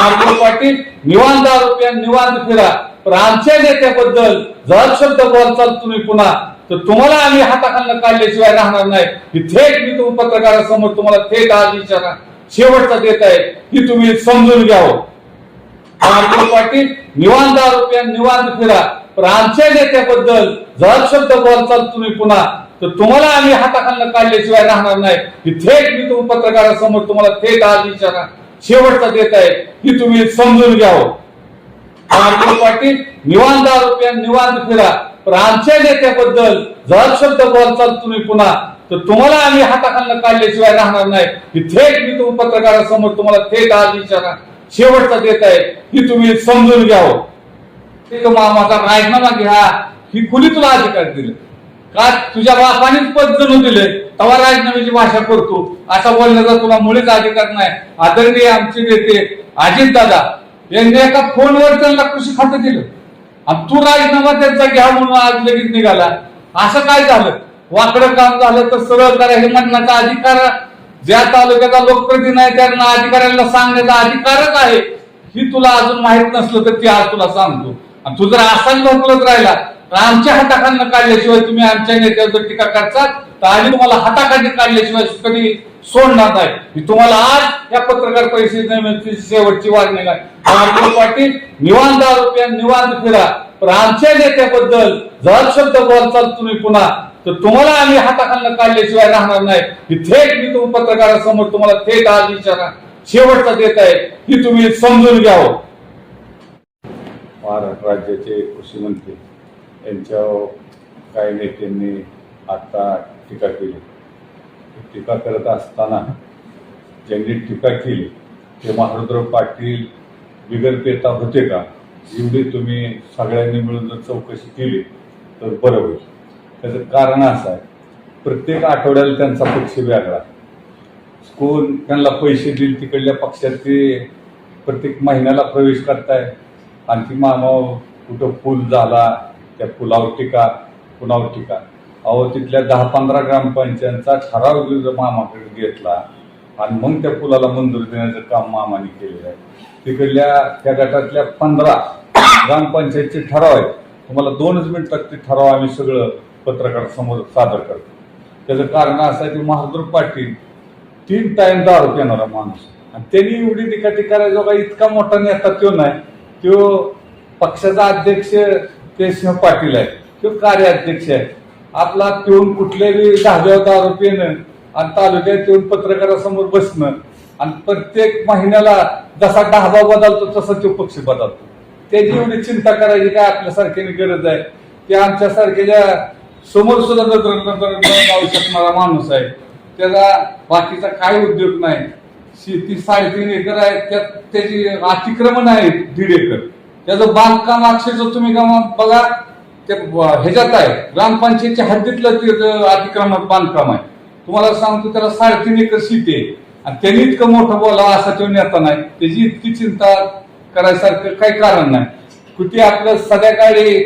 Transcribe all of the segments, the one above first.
मार्ग पाटील निवांत आरोपी निवांत फिरा. पण आमच्या नेत्याबद्दल जर शब्द बोलचाल तुम्ही पुन्हा तर तुम्हाला आम्ही हाताखालनं काढल्याशिवाय राहणार नाही. ही थेट मी तुम्ही पत्रकारासमोर तुम्हाला थेट आज इशारा शेवटचा देत आहे की तुम्ही समजून घ्यावं मार्ग हो. पाटील निवांत आरोपी निवांत फिरा. पण आमच्या नेत्याबद्दल जर शब्द बोलचाल तुम्ही पुन्हा तर तुम्हाला आम्ही हाताखालनं काढल्याशिवाय राहणार नाही. ही थेट मी तुम्ही पत्रकारासमोर तुम्हाला थेट आज इशारा शेवटचा देत आहे की तुम्ही समजून घ्यावं हो. पाटील निवांत आरोपी निवांत फिरा. पण आमच्या नेत्याबद्दल जर शब्द बोलचाल तुम्ही पुन्हा तर तुम्हाला आम्ही हाताखालनं काढल्याशिवाय राहणार नाही. की थेट मी तुम्ही पत्रकारासमोर तुम्हाला थेट आज इशारा शेवटचा देत आहे की तुम्ही समजून घ्यावं ते हो. माझा राजीनामा घ्या. ही खुली तुला अधिकार दिले. का? तुझ्या बापानेच पद जणू दिले. तेव्हा राजनामेची भाषा करतो. असा बोलण्याचा तुला मुळीच अधिकार नाही. आदरणीय आमचे नेते अजित दादा यांनी एका फोनवर त्यांना कृषी खातं दिलं. आणि तू राजीनामा त्यांचा घ्या म्हणून आज लगेच निघाला. असं काय झालं? वाकडं काम झालं तर सरळ करा. हे म्हणण्याचा अधिकार ज्या तालुक्याचा लोकप्रतिनिधी आहे त्यांना अधिकाऱ्यांना सांगण्याचा अधिकारच आहे. ही तुला अजून माहीत नसलं तर ती आज तुला सांगतो. आणि तू जर असा लोकलत राहिला तर आमच्या हाताखालनं काढल्याशिवाय तुम्ही आमच्या नेत्यावर टीका करतात तर आम्ही तुम्हाला हाताखाली काढल्याशिवाय कधी सोडणार नाही. मी तुम्हाला आज या पत्रकार परिषदेची शेवटची वागणी आहे. पाटील निवांत आरोपी निवांत फिरा. पण आमच्या नेत्याबद्दल जर शब्द बोलचाल तुम्ही पुन्हा तर तुम्हाला आम्ही हाताखालनं काढल्याशिवाय राहणार नाही. ही थेट मी तुम्ही पत्रकारासमोर तुम्हाला थेट आज विचारा. शेवटचा देत आहे की तुम्ही समजून घ्यावं. महाराष्ट्र राज्याचे कृषी मंत्री यांच्या काही नेत्यांनी आता टीका केली. टीका करत असताना ज्यांनी टीका केली ते महारुद्र पाटील बिगर पेता होते का? एवढी तुम्ही सगळ्यांनी मिळून जर चौकशी केली तर बरं होईल. त्याचं कारण असं आहे प्रत्येक आठवड्याला त्यांचा पक्ष वेगळा. कोण त्यांना पैसे देईल तिकडल्या पक्षात ते प्रत्येक महिन्याला प्रवेश करताय. आणखी मामा कुठं पूल झाला त्या पुलावर टीका पुलावर टीका. अहो तिथल्या दहा पंधरा ग्रामपंचायतचा ठराव जो मामाकडे घेतला. आणि मग त्या पुलाला मंजुरी देण्याचं काम मामाने केलेलं आहे. तिकडल्या त्या गटातल्या पंधरा ग्रामपंचायतचे ठराव आहेत. तुम्हाला दोनच मिनिटात ते ठराव आम्ही सगळं पत्रकार समोर सादर करतो. त्याचं कारण असं आहे की महादूर पाटील तीन टाइम दारू येणारा माणूस आणि त्यांनी एवढी टिकाटी करायचा का इतका मोठा नेता तो नाही. तो पक्षाचा अध्यक्ष केशव पाटील आहे तो कार्याध्यक्ष आहे. आपला पिऊन कुठल्याही दहाव्या दारू येणं आणि तालुक्यात येऊन पत्रकारासमोर बसणं. आणि प्रत्येक महिन्याला जसा दहावा बदलतो तसा तो पक्ष बदलतो. त्याची एवढी चिंता करायची काय आपल्यासारख्याने गरज आहे? की आमच्यासारख्या समोर सुद्धा जाऊ शकणारा माणूस आहे. त्याचा बाकीचा काय उद्योग नाही. शेती साडेतीन एकर आहे त्यात त्याची अतिक्रमण आहे दीड एकर. त्याचं बांधकाम अक्षरशः तुम्ही का मग बघा ते ब- ह्याच्यात आहे ग्रामपंचायतच्या हद्दीतलं ते अतिक्रमण बांधकाम आहे. तुम्हाला सांगतो त्याला साडेतीन एकर सीट आहे. आणि त्यांनी इतकं मोठं बोलावं असा तो नेता नाही. त्याची इतकी चिंता करायसारखं काही कारण नाही. कुठे आपलं संध्याकाळी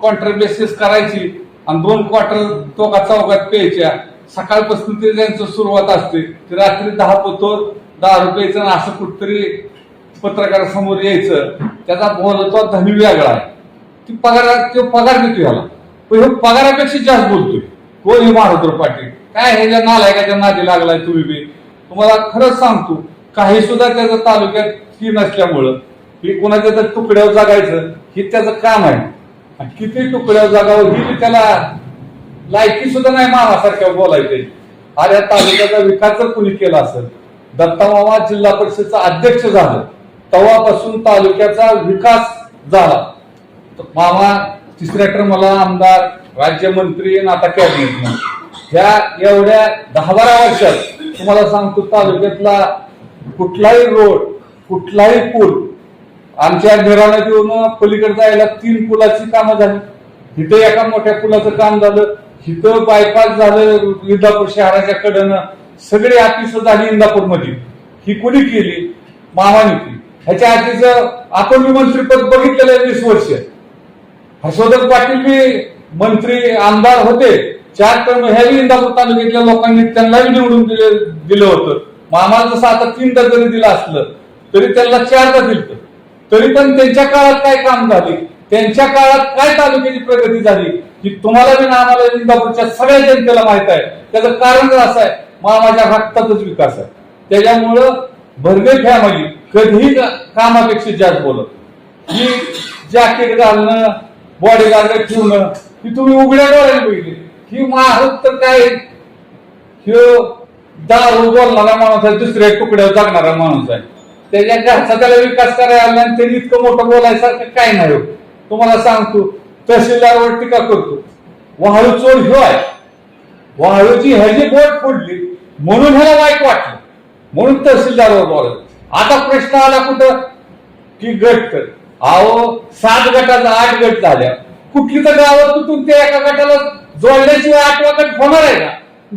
क्वार्टर बेसिस करायची आणि दोन क्वार्टर चौका चौकात प्यायच्या. सकाळपासून ते त्यांचं सुरुवात असते. ते रात्री दहा पतोर दहा रुपयाचं असं कुठतरी पत्रकारासमोर यायचं. त्याचा बोलतो धनी वेगळा आहे. ती पगार तो पगार देतो याला. पण हे पगारापेक्षा जास्त बोलतोय. कोण हे महारुद्र पाटील? काय ह्याच्या नालायकाच्या नादी लागलाय तुम्ही बी? तुम्हाला खरंच सांगतो काही सुद्धा त्याचं तालुक्यात ती नसल्यामुळं हे कोणाच्या तर तुकड्यावर जगायचं हे त्याचं काम आहे. आणि किती तुकड्यावर जगावं ही त्याला लायकी सुद्धा नाही मानासारख्या बोलायचे. अरे तालुक्याचा विकास जर कुणी केला असेल दत्तामामा जिल्हा परिषदचा अध्यक्ष झालं तेव्हापासून तालुक्याचा विकास झाला. मामा तिसऱ्या टर्मला आमदार राज्यमंत्री आणि आता कॅबिनेट मंत्री ह्या एवढ्या दहा बारा वर्षात तुम्हाला सांगतो तालुक्यातला कुठलाही रोड कुठलाही पूल आमच्या घरानं येऊन पलीकडे जायला तीन पुलाची कामं झाली. इथं एका मोठ्या पुलाचं काम झालं. इथं बायपास झालं इंदापूर शहराच्या कडनं. सगळी ऑफिस झाली इंदापूरमध्ये ही कुणी केली? मामाने केली. ह्याच्या आधीच आपण मंत्रीपद बघितलेलं वीस वर्ष. हर्षवर्धन पाटील बी मंत्री आमदार होते. चार टर्म ह्याही इंदापूर तालुक्यातल्या लोकांनी त्यांनाही निवडून दिले दिलं होतं. मामाला जसं आता तीनदा जरी दिलं असलं तरी त्यांना चारदा दिलं तरी पण त्यांच्या काळात काय काम झाले? त्यांच्या काळात काय तालुक्याची प्रगती झाली? ही तुम्हाला बी आम्हाला इंदापूरच्या सगळ्या जनतेला माहीत आहे. त्याचं कारण जर असं आहे मामाच्या रक्तातच विकास आहे. त्याच्यामुळं भरगे फॅमिली कधीही कामापेक्षा जास्त बोलत. ही जॅकेट घालणं बॉडीगार्ड ठेवणं की तुम्ही उघड्या डोळ्याने बघितले. ही महाराज तर काय? दारू बोलणारा माणूस आहे दुसऱ्या तुकड्यावर जगणारा माणूस आहे. त्याच्या घरचा त्याला विकास करायला आला आणि त्यांनी इतकं मोठं बोलायसारखं काय नाही हो. तुम्हाला सांगतो तहसीलदारवर टीका करतो. वाळू चोर ह्यो आहे. वाळूची ह्याची बोट फोडली म्हणून ह्याला वाईट वाटलं. म्हणून तहसीलदारवर बोलत आता प्रश्न आला कुठं? की गट कर अहो सात गटाचा आठ गट झाल्या. कुठली तर गावं तुटून ते एका गटाला जोडल्याशिवाय आठवा गट होणार आहे का?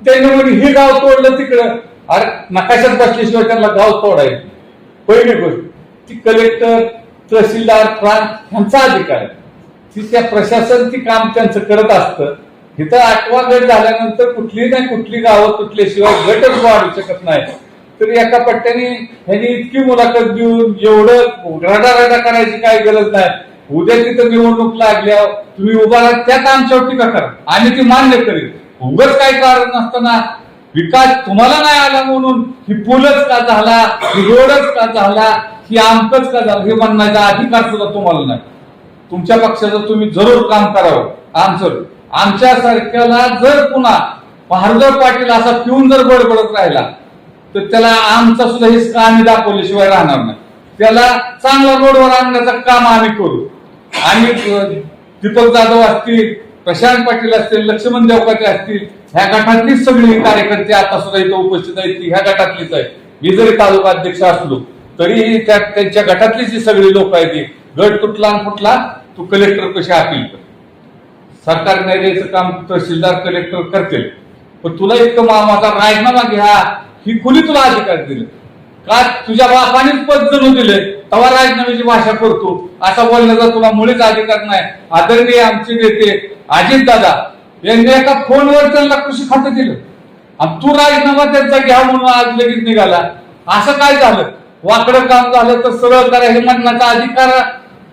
त्यांनी म्हणजे हे गाव तोडलं तिकडं. अरे नकाशात बसल्याशिवाय त्यांना गाव तोडायचं पहिली गोष्ट ती कलेक्टर तहसीलदार प्रांत यांचा अधिकार आहे. ती त्या प्रशासन ती काम त्यांचं करत असतं. इथं आठवा गट झाल्यानंतर कुठली नाही कुठली गावं तुटल्याशिवाय गटच वाढू शकत नाही. तर एका पट्ट्याने ह्यांनी इतकी मुलाखत देऊन एवढं रडारडा करायची काही गरज नाही. उद्या तिथं निवडणूक लागल्या तुम्ही उभा राहा त्यात आमच्यावर टीका करा. आम्ही ती मान्य करेल उगच काय कारण नसताना विकास तुम्हाला नाही आला म्हणून ही पूलच का झाला ही रोडच का झाला ही आमकच का झाला हे म्हणण्याचा अधिकार सुद्धा तुम्हाला नाही. तुमच्या पक्षाचं तुम्ही जरूर काम करावं. आमचं आमच्या सारख्याला जर पुन्हा भारदव पाटील असा पिऊन जर बडबडत राहिला तर त्याला आमचा सुद्धा हिसका आम्ही दाखवल्याशिवाय राहणार नाही. त्याला चांगला रोडवर आणण्याचं काम आम्ही करू. आम्ही दीपक जाधव असतील प्रशांत पाटील असतील लक्ष्मण देवकाचे असतील ह्या गटातलीच सगळी कार्यकर्ते आता सुद्धा इथं उपस्थित आहेत. ती ह्या गटातलीच आहे मी जरी तालुका अध्यक्ष असलो तरीही त्या त्यांच्या गटातलीच जी सगळी लोक आहेत ती. गट तुटला आणि फुटला तू कलेक्टर कशी अपील कर सरकार न्यायालयाचं काम तहसीलदार कलेक्टर करतील. पण तुला इतकं मा- माझा राजीनामा घ्या. ही कुणी तुला अधिकार दिले. का तुझ्या बापानेच पद जणू दिले? तेव्हा राजीनाम्याची भाषा करतो. असा बोलण्याचा तुला मुळीच अधिकार नाही. आदरणीय आमचे नेते अजित दादा यांनी एका फोनवर त्यांना कृषी खातं दिलं. आणि तू राजीनामा त्यांचा घ्या म्हणून आज लगेच निघाला. असं काय झालं? वाकडं काम झालं तर सरळ करा. हे म्हणण्याचा अधिकार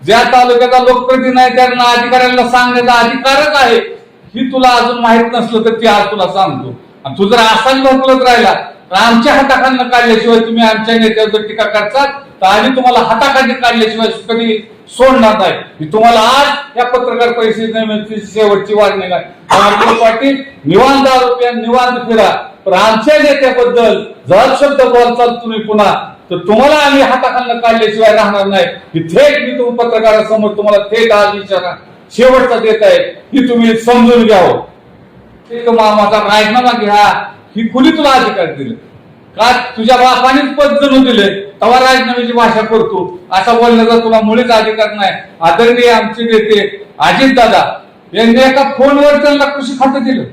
ज्या तालुक्याचा लोकप्रतिनिधी आहे त्यांना अधिकाऱ्यांना सांगण्याचा अधिकारच आहे. ही तुला अजून माहीत नसलं तर ती आज तुला सांगतो. आणि तू जर असाच भरकलत राहिला आमच्या हाताखालनं काढल्याशिवाय तुम्ही आमच्या नेत्यावर जर टीका करतात तर आम्ही तुम्हाला हाताखाली काढल्याशिवाय कधी सोडणार नाही. मी तुम्हाला आज या पत्रकार परिषदेची शेवटची वाढणे काय पाटील निवांत आरोपी निवांत फिरा. पण आमच्या नेत्याबद्दल जर शब्द बोलचाल तुम्ही पुन्हा तर तुम्हाला आम्ही हाताखालनं काढल्याशिवाय राहणार नाही. ही थेट मी तुम्ही पत्रकारासमोर तुम्हाला थेट आज विचारा. शेवटचा देत आहे की तुम्ही समजून घ्यावं एक माझा राजीनामा घ्या. हो. ही कुणी तुला अधिकार दिले. का तुझ्या बापानेच पद जणू दिले? तेव्हा राजीनाम्याची भाषा करतो. असा बोलण्याचा तुला मुळीच अधिकार नाही. आदरणीय आमचे नेते अजित दादा यांनी एका फोनवर त्यांना कृषी खातं दिलं.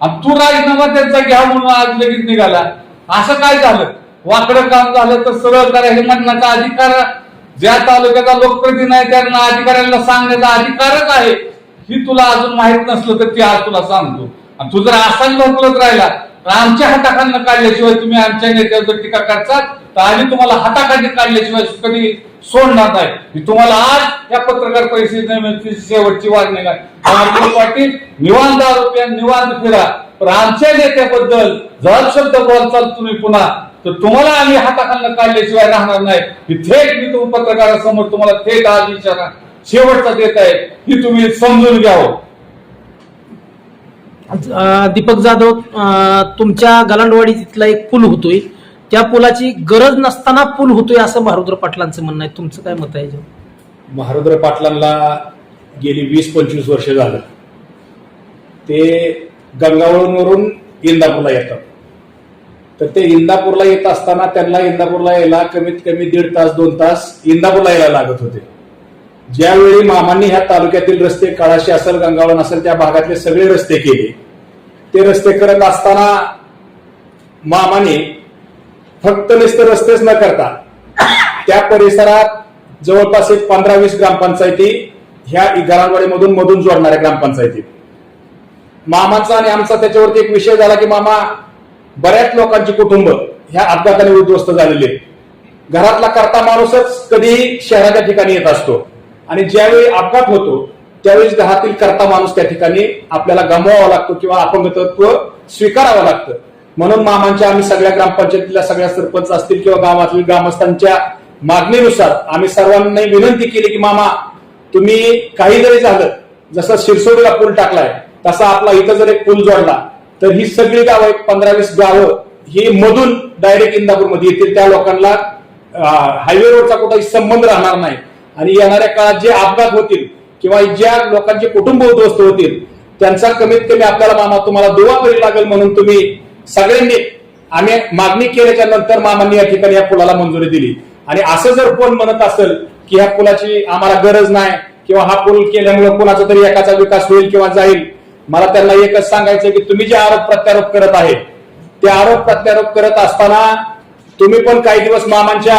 आणि तू राजीनामा त्यांचा घ्या म्हणून आज लगेच निघाला. असं काय झालं? वाकडं काम झालं तर सरळ करा. हे म्हणण्याचा अधिकार ज्या तालुक्याचा लोकप्रतिनिधी आहे त्यांना अधिकाऱ्यांना सांगण्याचा अधिकारच आहे. ही तुला अजून माहीत नसलं तर ती आज तुला सांगतो. आणि तू जर असाच भरकलत राहिला आमच्या हाताखालनं काढल्याशिवाय तुम्ही आमच्या नेत्यावर जर टीका करतात तर आम्ही तुम्हाला हाताखाली काढल्याशिवाय कधी सोडणार नाही. मी तुम्हाला आज या पत्रकार परिषदेची शेवटची वागणी काय पाटील निवांत आरोपी निवांत फिरा. पण आमच्या नेत्याबद्दल जर शब्द बोलचाल तुम्ही पुन्हा तर तुम्हाला आम्ही हाताखालनं काढल्याशिवाय राहणार नाही. ही थेट मी तुम्ही पत्रकारासमोर तुम्हाला थेट आज विचारा. शेवटचा देत आहे की तुम्ही समजून घ्यावं हो. दीपक जाधव तुमच्या गलांडवाडी तिथला एक पूल होतोय. त्या पुलाची गरज नसताना पूल होतोय असं महारुद्र पाटलांचं म्हणणं आहे. तुमचं काय मत आहे महारुद्र पाटलांना गेली वीस पंचवीस वर्ष झालं. ते गंगावळूनवरून इंदापूरला येतात. तर ते इंदापूरला येत असताना त्यांना इंदापूरला यायला कमीत कमी दीड तास दोन तास इंदापूरला यायला लागत होते. ज्यावेळी मामांनी ह्या तालुक्यातील रस्ते काळाशी असेल गंगावन असेल त्या भागातले सगळे रस्ते केले ते रस्ते करत असताना मामाने फक्त नुसते रस्तेच न करता त्या परिसरात जवळपास एक पंधरा वीस ग्रामपंचायती ह्या इगारांवाडीमधून मधून जोडणाऱ्या ग्रामपंचायती. मामाचा आणि आमचा त्याच्यावरती एक विषय झाला की मामा बऱ्याच लोकांची कुटुंब ह्या अपघाताने उद्ध्वस्त झालेली घरातला करता माणूसच कधीही शहराच्या ठिकाणी येत असतो. आणि ज्यावेळी अपघात होतो त्यावेळेस घरातील करता माणूस त्या ठिकाणी आपल्याला गमवावा लागतो किंवा अपंगत्व स्वीकारावं लागतं. म्हणून मामांच्या आम्ही सगळ्या ग्रामपंचायतीला सगळ्या सरपंच असतील किंवा गावातील ग्रामस्थांच्या मागणीनुसार आम्ही सर्वांनी विनंती केली की मामा तुम्ही काही जरी झालं. जसं शिरसोडीला पूल टाकलाय तसा आपला इथं जर एक पूल जोडला तर ही सगळी गावं एक पंधरा वीस गावं ही मधून डायरेक्ट इंदापूरमध्ये येतील. त्या लोकांना हायवे रोडचा कुठलाही संबंध राहणार नाही. आणि येणाऱ्या काळात जे अपघात होतील किंवा ज्या लोकांचे कुटुंब उद्ध्वस्त होतील त्यांचा कमीत कमी आपल्याला मामा तुम्हाला दुवा करी लागेल म्हणून तुम्ही सगळ्यांनी आम्ही मागणी केल्याच्यानंतर मामांनी या ठिकाणी या पुलाला मंजुरी दिली. आणि असं जर कोण म्हणत असेल की ह्या पुलाची आम्हाला गरज नाही किंवा हा पूल केल्यामुळे कोणाचा तरी एकाचा विकास होईल किंवा जाईल मला त्यांना एकच सांगायचं की तुम्ही जे आरोप प्रत्यारोप करत आहे ते आरोप प्रत्यारोप करत असताना तुम्ही पण काही दिवस मामांच्या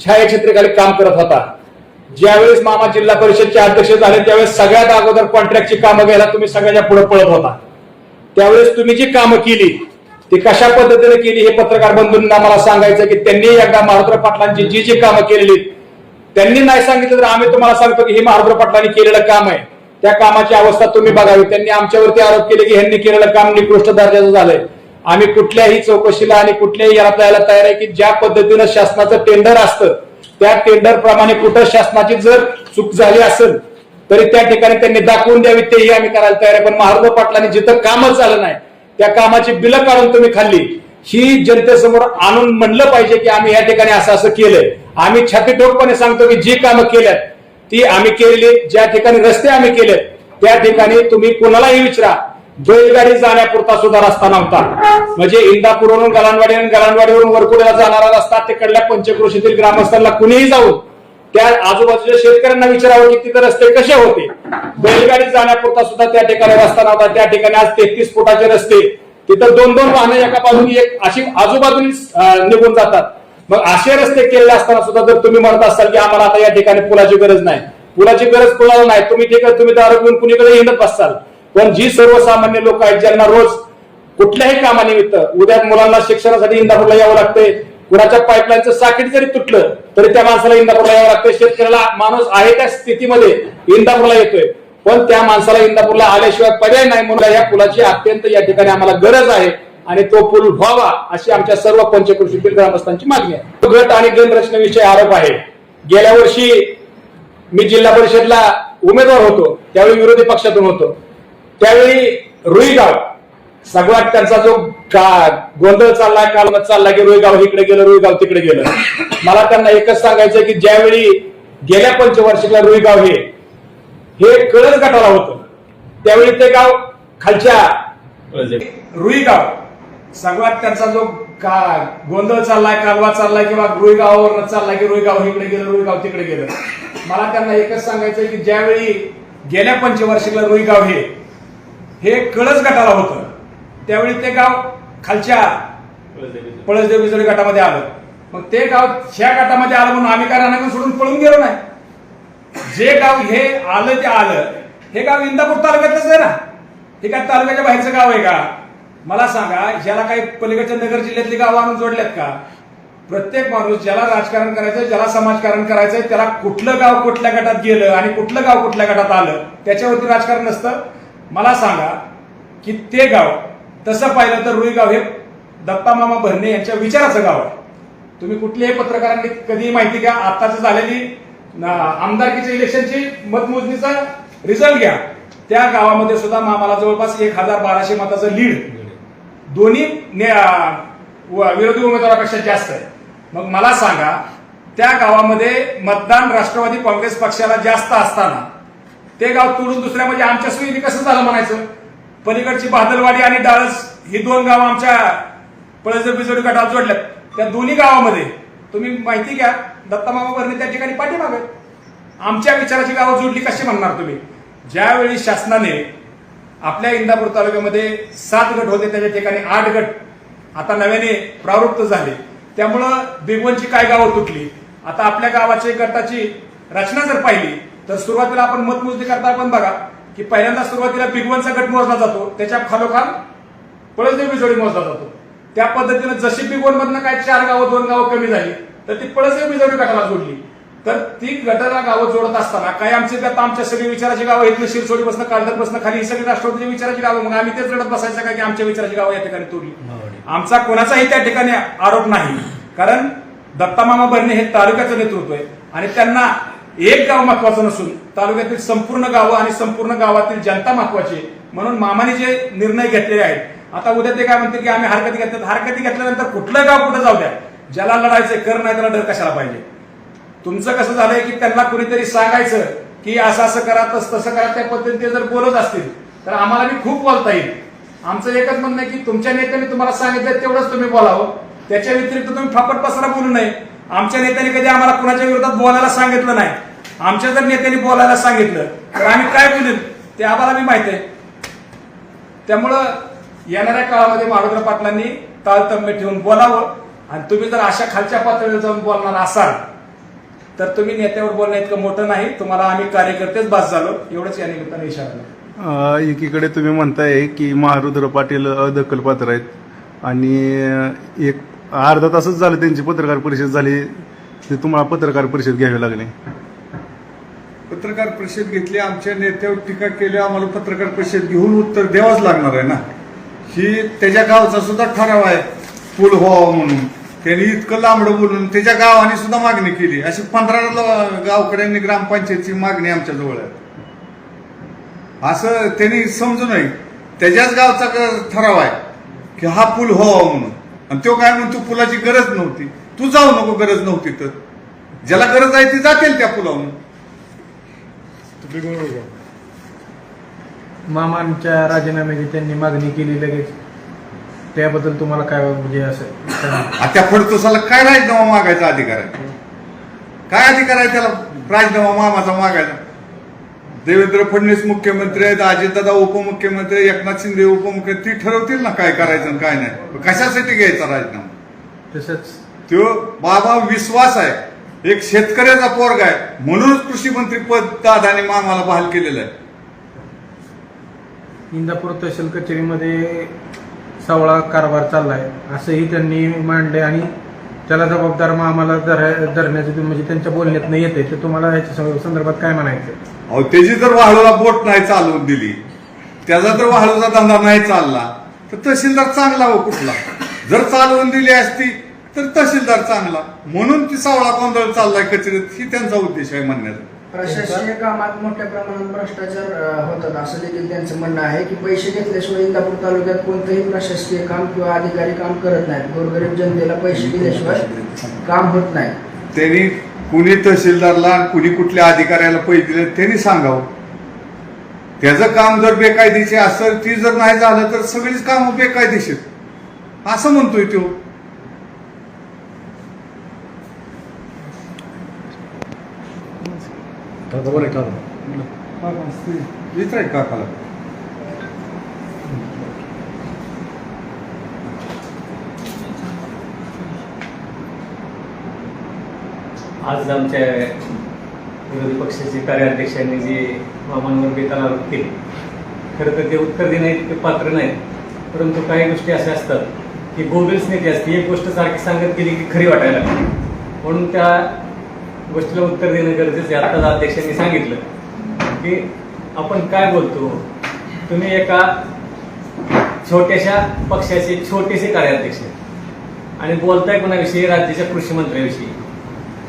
छायाचित्रेखाली काम करत होता. ज्यावेळेस मामा जिल्हा परिषदचे अध्यक्ष झाले त्यावेळेस सगळ्यात अगोदर कॉन्ट्रॅक्टची कामं घ्यायला तुम्ही सगळ्याच्या पुढे पळत होता. त्यावेळेस तुम्ही जी कामं केली ती कशा पद्धतीने केली हे पत्रकार बंधूंना मला सांगायचं की त्यांनी एकदा महारुद्र पाटलांची जी जी कामं केलेली त्यांनी नाही सांगितलं तर आम्ही तुम्हाला सांगतो की हे महारुद्र पाटलांनी केलेलं काम आहे. त्या कामाची अवस्था तुम्ही बघावी. त्यांनी आमच्यावरती आरोप केले की ह्यांनी केलेलं काम निकृष्ट दर्जाचं झालंय. आम्ही कुठल्याही चौकशीला आणि कुठल्याही याला जायला तयार आहे की ज्या पद्धतीनं शासनाचं टेंडर असतं त्या टेंडर प्रमाणे कुठं शासनाची जर चूक झाली असेल तरी त्या ठिकाणी त्यांनी दाखवून द्यावी तेही आम्ही करायला तयार आहे. पण महारुद्र पाटलांनी जिथं कामच झालं नाही त्या कामाची बिलं काढून तुम्ही खाल्ली. ही जनतेसमोर आणून म्हणलं पाहिजे की आम्ही या ठिकाणी असं असं केलंय. आम्ही छातीठोकपणे सांगतो की जी कामं केल्यात ती आम्ही केलेली ज्या ठिकाणी रस्ते आम्ही केलेत त्या ठिकाणी तुम्ही कोणालाही विचारा. बैलगाडी जाण्यापुरता सुद्धा रस्ता नव्हता. म्हणजे इंदापूरवरून गलांडवाडी आणि गलांडवाडीवरून वरकुडेला जाणारा रस्ता तिकडल्या पंचक्रोशीतील ग्रामस्थांना कुणीही जाऊन त्या आजूबाजूच्या शेतकऱ्यांना विचारावं की तिथे रस्ते कसे होते. बैलगाडी जाण्यापुरता सुद्धा त्या ठिकाणी रस्ता नव्हता. त्या ठिकाणी आज तेहतीस फुटाचे रस्ते. तिथं दोन दोन वाहनं एका बाजूनी एक अशी आजूबाजूनी निघून जातात. मग असे रस्ते केलेले असताना सुद्धा जर तुम्ही म्हणत असाल की आम्हाला आता या ठिकाणी पुलाची गरज नाही. पुलाची गरज कुणाला नाही. तुम्ही ठीक तुम्ही दारू पिऊन कुणीकडे येणत बसताल पण जी सर्वसामान्य लोक आहेत ज्यांना रोज कुठल्याही कामानिमित्त उद्या मुलांना शिक्षणासाठी इंदापूरला यावं लागतंय कुणाच्या पाईपलाईनचं साकीट जरी तुटलं तरी त्या माणसाला इंदापूरला यावं लागतंय. शेतकऱ्याला माणूस आहे त्या स्थितीमध्ये इंदापूरला येतोय. पण त्या माणसाला इंदापूरला आल्याशिवाय पर्याय नाही म्हणून या पुलाची अत्यंत या ठिकाणी आम्हाला गरज आहे आणि तो पूल व्हावा अशी आमच्या सर्व पंचकृषीतील ग्रामस्थांची मागणी आहे. गट आणि गण रचनेविषयी आरोप आहे. गेल्या वर्षी मी जिल्हा परिषदला उमेदवार होतो त्यावेळी विरोधी पक्षातून होतो. त्यावेळी रुईगाव सगळ्यात त्यांचा जो गोंधळ चाललाय काल चालला की रुईगाव इकडे गेलं रुईगाव तिकडे गेलं. मला त्यांना एकच सांगायचं की ज्यावेळी गेल्या पंचवार्षिकला रुईगाव हे हे कळस गटाला होतं त्यावेळी ते गाव खालच्या रुईगाव सगळ्यात त्यांचा जो गोंधळ चाललाय कालवा चाललाय किंवा रुईगावावर चाललाय की रुईगाव इकडे गेलं रुईगाव तिकडे गेलं. मला त्यांना एकच सांगायचं की ज्यावेळी गेल्या पंचवार्षिकला रुईगाव हे हे कळस गटाला होतं. त्यावेळी ते गाव खालच्या पळसदेव बिजोडी गटामध्ये आलं. मग ते गाव ह्या गटामध्ये आलं म्हणून आम्ही काय राहणार सोडून पळून गेलो नाही. जे गाव हे आलं ते आलं. हे गाव इंदापूर तालुक्यातलंच आहे ना. हे काय तालुक्याच्या बाहेरचं गाव आहे का? मला सांगा ज्याला काही पलीकडच्या नगर जिल्ह्यातली गावं आणून जोडल्यात का? प्रत्येक माणूस ज्याला राजकारण करायचं ज्याला समाजकारण करायचंय त्याला कुठलं गाव कुठल्या गटात गेलं आणि कुठलं गाव कुठल्या गटात आलं त्याच्यावरती राजकारण नसतं. मला सांगा की ते गाव तसं पाहिलं तर रुई गाव हे दत्तामामा भरणे यांच्या विचाराचं गाव आहे. तुम्ही कुठल्याही पत्रकारांनी कधीही माहिती घ्या आताच झालेली आमदारकीच्या इलेक्शनची मतमोजणीचा रिझल्ट घ्या. त्या गावामध्ये सुद्धा मामाला जवळपास एक हजार बाराशे मताचं लीड. दोन्ही व- विरोधी उमेदवारापेक्षा जास्त आहे. मग मला सांगा त्या गावामध्ये मतदान राष्ट्रवादी काँग्रेस पक्षाला जास्त असताना ते गाव तोडून दुसऱ्या म्हणजे आमच्या सोयीने कसं झालं म्हणायचं. पलीकडची बादलवाडी आणि डाळस ही दोन गावं आमच्या पळजर बिजोडी गटात जोडल्यात. त्या दोन्ही गावामध्ये तुम्ही माहिती घ्या दत्तामामा भरणे त्या ठिकाणी पाठीमागे. आमच्या विचाराची गावं जोडली कशी म्हणणार तुम्ही? ज्यावेळी शासनाने आपल्या इंदापूर तालुक्यामध्ये सात गट होते त्याच्या ठिकाणी आठ गट आता नव्याने प्रावृत्त झाले. त्यामुळं बिगवनची काय गावं तुटली? आता आपल्या गावाची गटाची रचना जर पाहिली तर सुरुवातीला आपण मतमोजणी करता आपण बघा की पहिल्यांदा सुरुवातीला बिगवनचा गट मोजला जातो त्याच्या खालोखाल पळसदेवी जोडी मोजला जातो. त्या पद्धतीनं जशी बिगवण मधनं काय चार गावं दोन गावं कमी झाली तर ती पळसही बिजवडी गटाला जोडली. तर ती गटाला गावं जोडत असताना काही आमचे आता आमच्या सगळी विचाराची गावं इथलं शिरसोडी बसणं काळदर बसणं खाली ही सगळी राष्ट्रवादीची विचाराची गावं मग आम्ही तेच रडत बसायचं का की आमच्या विचाराची गावं या ठिकाणी तोडली. आमचा कोणाचाही त्या ठिकाणी आरोप नाही. कारण दत्तामामा भरणे हे तालुक्याचं नेतृत्व आहे. आणि त्यांना एक गाव महत्वाचं नसून तालुक्यातील संपूर्ण गावं आणि संपूर्ण गावातील जनता महत्वाची आहे. म्हणून मामाने जे निर्णय घेतलेले आहेत आता उद्या ते काय म्हणते की आम्ही हरकती घेतल्यात हरकती घेतल्यानंतर कुठलं गाव कुठं जाऊ द्या? ज्याला लढायचं कर नाही त्याला डर कशाला पाहिजे? तुमचं कसं झालंय की त्यांना कुणीतरी सांगायचं की असं असं करा तसं तसं करा त्या पद्धतीने ते जर बोलत असतील तर आम्हाला मी खूप बोलता येईल. आमचं एकच म्हणणं आहे की तुमच्या नेत्याने तुम्हाला सांगितलं तेवढंच तुम्ही बोलावं. त्याच्या व्यतिरिक्त तुम्ही फापट पसरा बोलू नये. आमच्या नेत्याने कधी आम्हाला कुणाच्या विरोधात बोलायला सांगितलं नाही. आमच्या जर नेत्यांनी बोलायला सांगितलं तर आम्ही काय बोलून ते आम्हाला बी माहीत आहे. त्यामुळं येणाऱ्या काळामध्ये माधवराव पाटलांनी ताळतंबे ठेवून बोलावं. आणि तुम्ही जर अशा खालच्या पातळीवर जाऊन बोलणार असाल तर तुम्ही नेत्यावर बोलणं इतकं मोठं नाही. तुम्हाला आम्ही कार्यकर्तेच बास झालो. एवढंच या निमित्ताने इशारा एकीकडे तुम्ही म्हणताय की महारुद्र पाटील अदखलपात्र आहेत. आणि एक अर्धा तासच झालं त्यांची पत्रकार परिषद झाली. ते तुम्हाला पत्रकार परिषद घ्यावी लागली. पत्रकार परिषद घेतली आमच्या नेत्यावर टीका केल्या आम्हाला पत्रकार परिषद घेऊन उत्तर द्यावंच लागणार आहे ना? ही त्याच्या गावचा सुद्धा ठराव आहे पूल व्हावा म्हणून. त्यांनी इतकं लांबडं बोलून त्याच्या गावाने सुद्धा मागणी केली. अशी पंधरा गावकड्यांनी गावकऱ्यांनी ग्रामपंचायतची मागणी आमच्याजवळ आहे. असं त्यांनी समजू नये त्याच्याच गावचा ठराव आहे की हा पूल व्हावा म्हणून. आणि तो काय म्हणतो पुलाची गरज नव्हती. तू जाऊ नको गरज नव्हती तर. ज्याला गरज आहे ती जातील त्या पुलावून मामांच्या राजीनाम्याची त्यांनी मागणी केली लगेच. त्याबद्दल तुम्हाला काय म्हणजे असं काय- आ, त्या फडतुसाला काय राजीनामा मागायचा अधिकार आहे? काय अधिकार आहे त्याला? राजीनामा मामाचा मागायचा. देवेंद्र फडणवीस मुख्यमंत्री आहेत अजितदादा उपमुख्यमंत्री एकनाथ शिंदे उपमुख्यमंत्री ती ठरवतील ना काय करायचं आणि काय नाही. कशासाठी घ्यायचा राजीनामा? तसंच. तो बाबा विश्वास आहे. एक शेतकऱ्याचा पोरगा आहे. म्हणूनच कृषी मंत्री पद दादाने मामाला बहाल केलेलं आहे. इंदापूर तहसील कचेरीमध्ये सावळा कारभार चाललाय. असंही त्यांनी मांडले आणि त्याला जबाबदार आम्हाला धरण्याचे म्हणजे त्यांच्या बोलण्यात नाही येते तर तुम्हाला ह्याच्या सं- संदर्भात काय म्हणायचं? अहो त्याची जर वाळूला बोट नाही चालवून दिली त्याचा जर वाळूचा धंदा नाही चालला तर तहसीलदार चांगला हो कुठला? जर चालवून दिली असती तर तहसीलदार चांगला. म्हणून ती सावळा गोंधळ चाललाय कचेरीत. ही त्यांचा उद्देश आहे म्हणण्याचा प्रशासकीय कामात मोठ्या प्रमाणात भ्रष्टाचार अ, होतात. असं देखील त्यांचं म्हणणं आहे की पैसे घेतल्याशिवाय इंदापूर तालुक्यात कोणतंही प्रशासकीय काम किंवा अधिकारी काम करत नाहीत. गोरगरीब जनतेला पैसे दिल्याशिवाय काम होत नाही. त्यांनी कुणी तहसीलदारला आणि कुणी कुठल्या अधिकाऱ्याला पैसे दिले त्यांनी सांगावं. त्याचं काम जर बेकायदेशीर असेल ती जर नाही झालं तर सगळीच कामं बेकायदेशीर. असं म्हणतोय तो. विचाराय काकाला आज आमच्या विरोधी पक्षाचे कार्याध्यक्षांनी जे मामांवर बेताल केले खरं तर ते उत्तर देणे इतके पात्र नाहीत परंतु काही गोष्टी अशा असतात की गोगल्स नेते असते एक गोष्ट सारखी सांगत गेली की खरी वाटायला लागली म्हणून त्या गोष्टीला उत्तर देणं गरजेचं आहे. आत्ताच अध्यक्षांनी सांगितलं की आपण काय बोलतो? तुम्ही एका छोट्याशा पक्षाचे छोटेसे कार्याध्यक्ष आणि बोलताय कोणाविषयी? राज्याच्या कृषी मंत्र्याविषयी.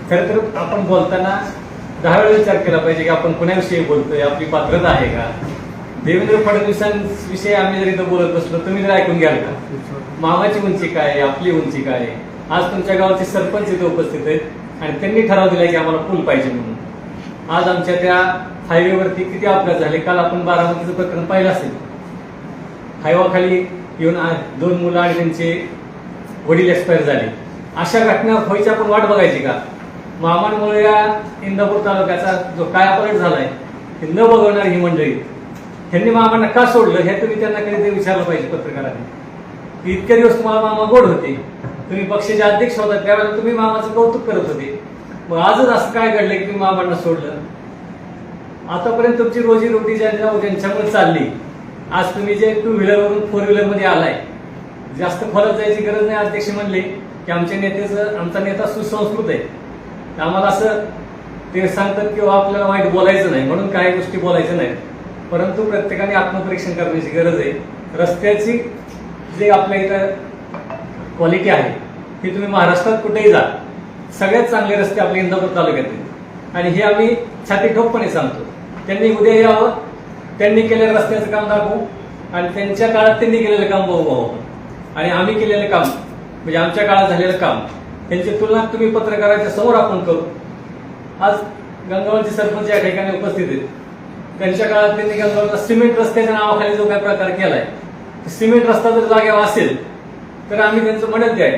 खरं तर आपण बोलताना दहा वेळा विचार केला पाहिजे की आपण कोणाविषयी बोलतोय? आपली पात्रता आहे का? देवेंद्र फडणवीसांविषयी आम्ही जर इथं बोलत बसलो तुम्ही जर ऐकून घ्याल का? मामाची उंची काय आहे? आपली उंची काय आहे? आज तुमच्या गावाचे सरपंच इथे उपस्थित आहेत. आणि त्यांनी ठराव दिला की आम्हाला पूल पाहिजे म्हणून. आज आमच्या त्या हायवेवरती किती अपघात झाले? काल आपण बारामतीचं प्रकरण पाहिलं असेल. हायवाखाली येऊन आज दोन मुलं आणि त्यांचे वडील एक्सपायर झाले. अशा घटना व्हायची आपण वाट बघायची का? मामांमुळे या इंदापूर तालुक्याचा जो काय अपघात झालाय हे न बघवणार ही मंडळी. त्यांनी मामांना का सोडलं? हे तुम्ही त्यांना कधीतरी विचारलं पाहिजे पत्रकारांनी. की इतके दिवस तुम्हाला मामा गोड होते. तुम्ही पक्षाचे अध्यक्ष होता त्यावेळेला तुम्ही मामाचं कौतुक करत होते. मग आजच असं काय घडलं की तुम्ही मामांना सोडलं? आतापर्यंत तुमची रोजी रोटी ज्यांच्या ज्यांच्यामुळे चालली आज तुम्ही जे टू व्हीलरवरून फोर व्हीलरमध्ये आलाय जास्त खोलात जायची गरज नाही अध्यक्ष म्हणले की आमच्या नेत्याचं आमचा नेता सुसंस्कृत आहे. आम्हाला असं ते सांगतात किंवा हो, आपल्याला वाईट बोलायचं नाही म्हणून काही गोष्टी बोलायच्या नाहीत. परंतु प्रत्येकाने आत्मपरीक्षण करण्याची गरज आहे. रस्त्याची जे आपल्या इथं क्वालिटी आहे ती तुम्ही महाराष्ट्रात कुठेही जा. सगळ्यात चांगले रस्ते आपले इंदापूर तालुक्यात आणि हे आम्ही छाती ठोकपणे सांगतो. त्यांनी उद्या यावं त्यांनी केलेलं रस्त्याचं काम दाखवू आणि त्यांच्या काळात त्यांनी केलेलं काम बघू पाहू आणि आम्ही केलेलं काम म्हणजे आमच्या काळात झालेलं काम त्यांची तुलना तुम्ही पत्रकाराच्या समोर आपण करू. आज गंगावळचे सरपंच या ठिकाणी उपस्थित आहेत. त्यांच्या काळात त्यांनी गंगावळचा सिमेंट रस्त्याच्या नावाखाली जो काय प्रकार केलाय सिमेंट रस्ता जर जागेवर असेल तर आम्ही त्यांचं म्हणत द्याय.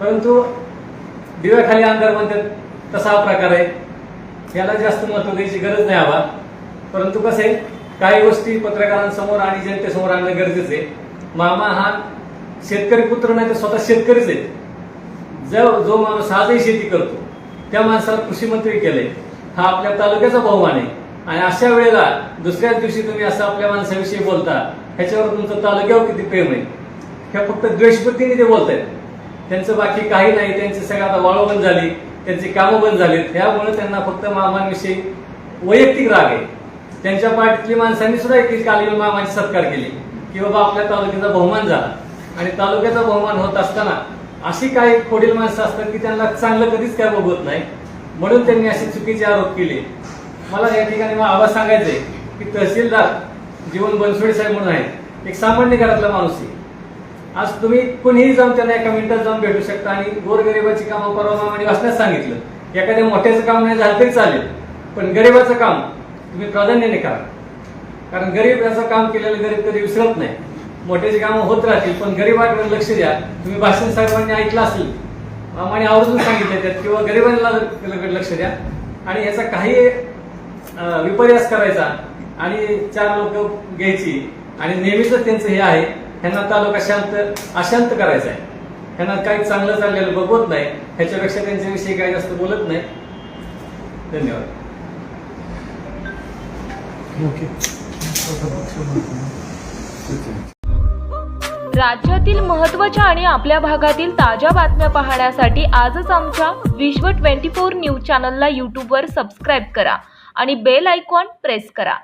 परंतु दिव्याखाली अंधार म्हणतात तसा हा प्रकार आहे. याला जास्त महत्त्व द्यायची गरज नाही हवा परंतु कसं आहे काही गोष्टी पत्रकारांसमोर आणि जनतेसमोर आणणं गरजेचं आहे. मामा हा शेतकरी पुत्र नाही तर स्वतः शेतकरीच आहे. जो जो माणूस आजही शेती करतो त्या माणसाला कृषी मंत्री केलंय. हा आपल्या तालुक्याचा बहुमान आहे. आणि अशा वेळेला दुसऱ्याच दिवशी तुम्ही असं आपल्या माणसाविषयी बोलता ह्याच्यावर तुमचं तालुक्यावर किती प्रेम आहे? ह्या फक्त द्वेषपतीने ते बोलत आहेत त्यांचं बाकी काही नाही त्यांची सगळं आता वाळू बंद झाली त्यांची कामं बंद झालीत. त्यामुळे त्यांना फक्त मामांविषयी वैयक्तिक राग आहे. त्यांच्या पार्टीतली माणसांनी सुद्धा एक काल मामाची सत्कार केली की बाबा आपल्या तालुक्याचा बहुमान झाला. आणि तालुक्याचा बहुमान होत असताना अशी काही पुढील माणसं असतात की त्यांना चांगलं कधीच काय बघत नाही. म्हणून त्यांनी असे चुकीचे आरोप केले. मला या ठिकाणी मला आवाज सांगायचंय की तहसीलदार जीवन बनसोडे साहेब म्हणून आहेत. एक सामान्य घरातला माणूस आहे. आज तुम्ही कुणीही जाऊन त्यांना एका मिनिटात जाऊन भेटू शकता आणि गोरगरिबाची कामं परवा मामाने वाचण्यास सांगितलं. एखाद्या मोठ्याचं काम नाही झालं तरी चालेल पण गरिबाचं काम तुम्ही प्राधान्याने करा. कारण गरीब याचं काम केलेलं गरीब कधी विसरत नाही. मोठ्याची कामं होत राहतील पण गरिबाकडे लक्ष द्या. तुम्ही भाषण साहेबांनी ऐकलं असेल मामाने आवर्जून सांगितलं त्यात किंवा गरिबांना लक्ष द्या. आणि याचा काही विपर्यास करायचा आणि चार लोक घ्यायची. आणि नेहमीच त्यांचं हे आहे ह्यांना तालुका शांत अशांत करायचा आहे. ह्यांना काही चांगलं चाललेलं बघवत नाही ह्याच्यापेक्षा त्यांच्याविषयी काही जास्त बोलत नाही. धन्यवाद. राज्यातील महत्त्वाच्या आणि आपल्या भागातील ताज्या बातम्या पाहण्यासाठी आजच आमच्या विश्व 24 न्यूज चॅनलला यूट्यूबवर सबस्क्राईब करा आणि बेल आयकॉन प्रेस करा.